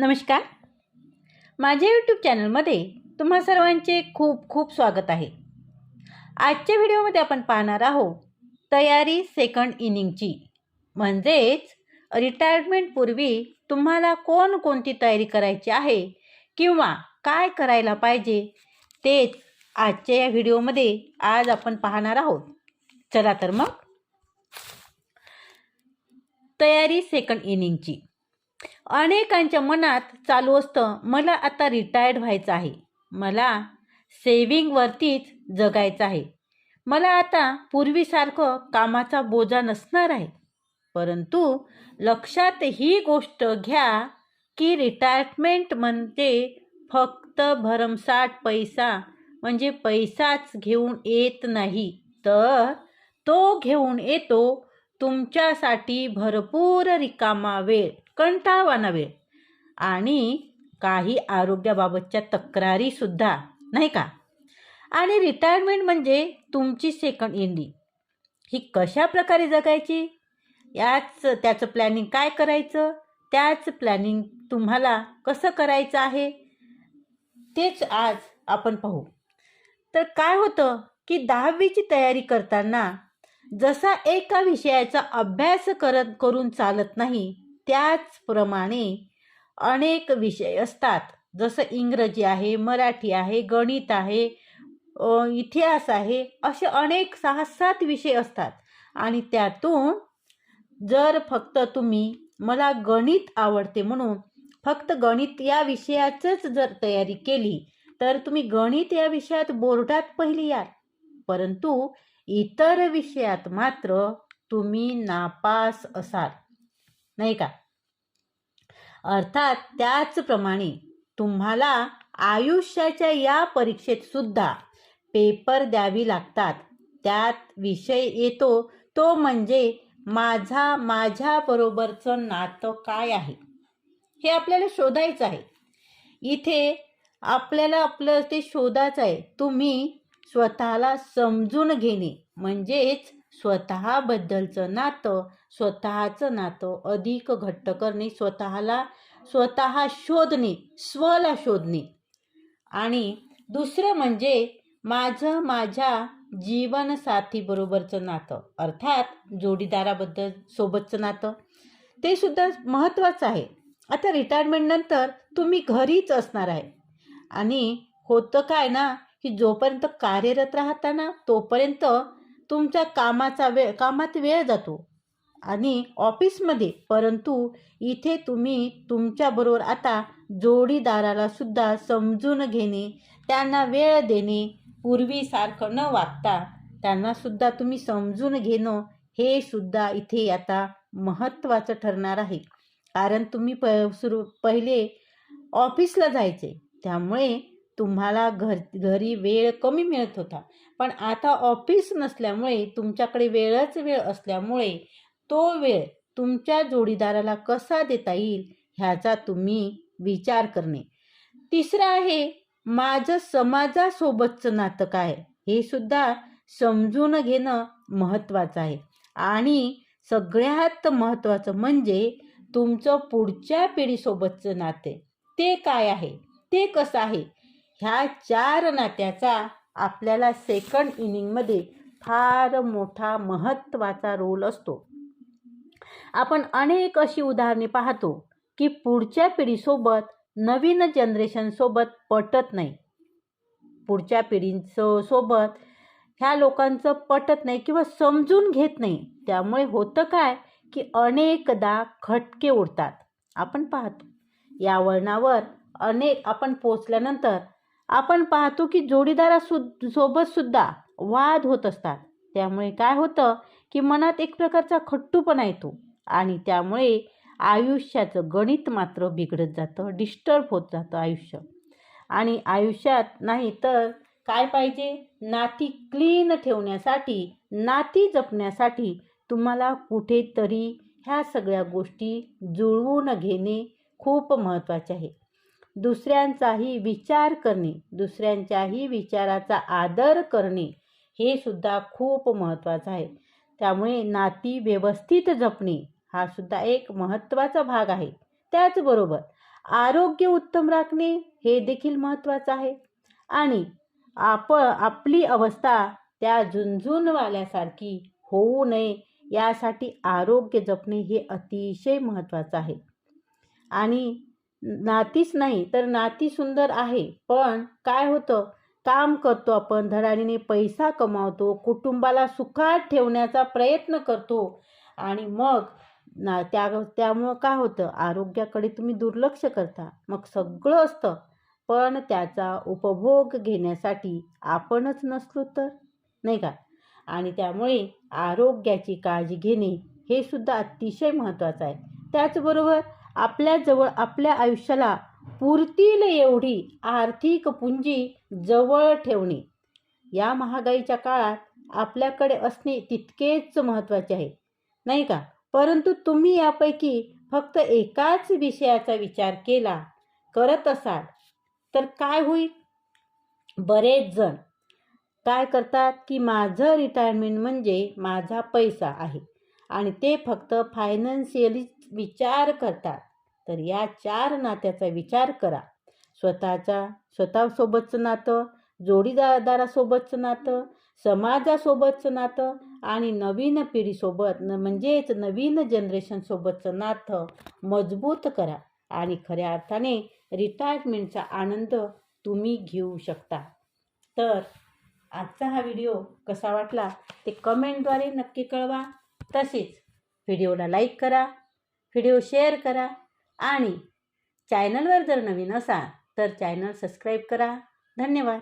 नमस्कार. माझ्या यूट्यूब चॅनलमध्ये तुम्हा सर्वांचे खूप खूप स्वागत आहे. आजच्या व्हिडिओमध्ये आपण पाहणार आहोत तयारी सेकंड इनिंगची म्हणजेच रिटायरमेंटपूर्वी तुम्हाला कोणकोणती तयारी करायची आहे किंवा काय करायला पाहिजे तेच आजच्या या व्हिडिओमध्ये आज आपण पाहणार आहोत. चला तर मग. तयारी सेकंड इनिंगची अनेकांच्या मनात चालू असतं मला आता रिटायर्ड व्हायचं आहे. मला सेविंगवरतीच जगायचं आहे. मला आता पूर्वीसारखं कामाचा बोजा नसणार आहे. परंतु लक्षात ही गोष्ट घ्या की रिटायरमेंट म्हणजे फक्त भरमसाठ पैसा म्हणजे पैसाच घेऊन येत नाही. तर तो घेऊन येतो तुमच्यासाठी भरपूर रिकामा वेळ. कंटाळवा नव्हे. आणि काही आरोग्याबाबतच्या तक्रारीसुद्धा नाही का? आणि रिटायरमेंट म्हणजे तुमची सेकंड इंडी ही कशा प्रकारे जगायची? याच त्याचं प्लॅनिंग काय करायचं? त्याच प्लॅनिंग तुम्हाला कसं करायचं आहे? तेच आज आपण पाहू. तर काय होतं की दहावीची तयारी करताना जसा एका विषयाचा अभ्यास करत करून चालत नाही त्याचप्रमाणे अनेक विषय असतात. जसं इंग्रजी आहे मराठी आहे गणित आहे इतिहास आहे असे अनेक सहा सात विषय असतात. आणि त्यातून जर फक्त तुम्ही मला गणित आवडते म्हणून फक्त गणित या विषयाचंच जर तयारी केली तर तुम्ही गणित या विषयात बोर्डात पहिली याल. परंतु इतर विषयात मात्र तुम्ही नापास असाल. नाही का? अर्थात त्याचप्रमाणे तुम्हाला आयुष्याच्या या परीक्षेत सुद्धा पेपर द्यावी लागतात. त्यात विषय येतो. तो म्हणजे माझा माझ्याबरोबरचं नातं काय आहे? हे आपल्याला शोधायचं आहे. इथे आपल्याला आपलं ते शोधायचं आहे. तुम्ही स्वतःला समजून घेणे. म्हणजेच स्वतःबद्दलचं नातं स्वतःचं नातं अधिक घट्ट करणे स्वतःला स्वतः शोधणे स्वला शोधणे. आणि दुसरं म्हणजे माझं माझ्या जीवनसाथीबरोबरचं नातं अर्थात जोडीदाराबद्दल सोबतचं नातं ते सुद्धा महत्त्वाचं आहे. आता रिटायरमेंटनंतर तुम्ही घरीच असणार आहे. आणि होतं काय ना की जोपर्यंत कार्यरत राहता ना तोपर्यंत तुमच्या कामाचा वेळ कामात वेळ जातो. आणि ऑफिसमध्ये परंतु इथे तुम्ही तुमच्याबरोबर आता जोडीदाराला सुद्धा समजून घेणे त्यांना वेळ देणे पूर्वीसारखं न वागता त्यांनासुद्धा तुम्ही समजून घेणं हे सुद्धा इथे आता महत्त्वाचं ठरणार आहे. कारण तुम्ही प सुरू पहिले ऑफिसला जायचे. त्यामुळे तुम्हाला घर घरी वेळ कमी मिळत होता. पण आता ऑफिस नसल्यामुळे तुमच्याकडे वेळच वेळ असल्यामुळे तो वेळ तुमच्या जोडीदाराला कसा देता येईल ह्याचा तुम्ही विचार करणे. तिसरं आहे माझं समाजासोबतचं नातं काय? हे सुद्धा समजून घेणं महत्त्वाचं आहे. आणि सगळ्यात महत्त्वाचं म्हणजे तुमचं पुढच्या पिढीसोबतचं नाते. ते काय आहे? ते कसं आहे? ह्या चार नात्याचा आपल्याला सेकंड इनिंगमध्ये फार मोठा महत्त्वाचा रोल असतो. आपण अनेक अशी उदाहरणे पाहतो की पुढच्या पिढीसोबत नवीन जनरेशनसोबत पटत नाही. पुढच्या पिढींचं सोबत ह्या लोकांचं पटत नाही किंवा समजून घेत नाही. त्यामुळे होतं काय की अनेकदा खटके उडतात. आपण पाहतो. या वळणावर अनेक आपण पोचल्यानंतर आपण पाहतो की जोडीदारासु सोबतसुद्धा वाद होत असतात. त्यामुळे काय होतं की मनात एक प्रकारचा खट्टूपणा येतो आणि त्यामुळे आयुष्याचं गणित मात्र बिघडत जातं डिस्टर्ब होत जातं आयुष्य. आणि आयुष्यात नाही तर काय पाहिजे? नाती क्लीन ठेवण्यासाठी नाती जपण्यासाठी तुम्हाला कुठेतरी ह्या सगळ्या गोष्टी जुळवून घेणे खूप महत्त्वाचे आहे. दुसऱ्यांचाही विचार करणे दुसऱ्यांच्याही विचाराचा आदर करणे हे सुद्धा खूप महत्त्वाचं आहे. त्यामुळे नाती व्यवस्थित जपणे हा सुद्धा एक महत्त्वाचा भाग आहे. त्याचबरोबर आरोग्य उत्तम राखणे हे देखील महत्त्वाचं आहे. आणि आप आपली अवस्था त्या झुंझुनवाल्यासारखी होऊ नये यासाठी आरोग्य जपणे हे अतिशय महत्त्वाचं आहे. आणि नातीच नाही तर नाती सुंदर आहे. पण काय होतं? काम करतो आपण धडाडीने पैसा कमावतो कुटुंबाला सुखात ठेवण्याचा प्रयत्न करतो. आणि मग ना त्या त्यामुळं काय होतं? आरोग्याकडे तुम्ही दुर्लक्ष करता. मग सगळं असतं. पण त्याचा उपभोग घेण्यासाठी आपणच नसलो तर नाही का? आणि त्यामुळे आरोग्याची काळजी घेणे हे सुद्धा अतिशय महत्त्वाचं आहे. त्याचबरोबर आपल्याजवळ आपल्या आयुष्याला पुरतील एवढी आर्थिक पुंजी जवळ ठेवणे. या महागाईच्या काळात आपल्याकडे असणे तितकेच महत्त्वाचे आहे नाही का? परंतु तुम्ही यापैकी फक्त एकाच विषयाचा विचार केला करत असाल तर काय होईल? बरेच जण काय करतात की माझं रिटायरमेंट म्हणजे माझा पैसा आहे आणि ते फक्त फायनान्शियली विचार करतात. तर या चार नात्याचा विचार करा. स्वतःच्या स्वतःसोबतचं नातं जोडीदारासोबतचं नातं समाजासोबतचं नातं आणि नवीन पिढीसोबत न म्हणजेच नवीन जनरेशनसोबतचं नातं मजबूत करा आणि खऱ्या अर्थाने रिटायरमेंटचा आनंद तुम्ही घेऊ शकता. तर आजचा हा व्हिडिओ कसा वाटला ते कमेंटद्वारे नक्की कळवा. तसेच व्हिडिओला लाईक करा व्हिडिओ शेअर करा आणि चॅनलवर जर नवीन असाल तर चॅनल सबस्क्राईब करा. धन्यवाद.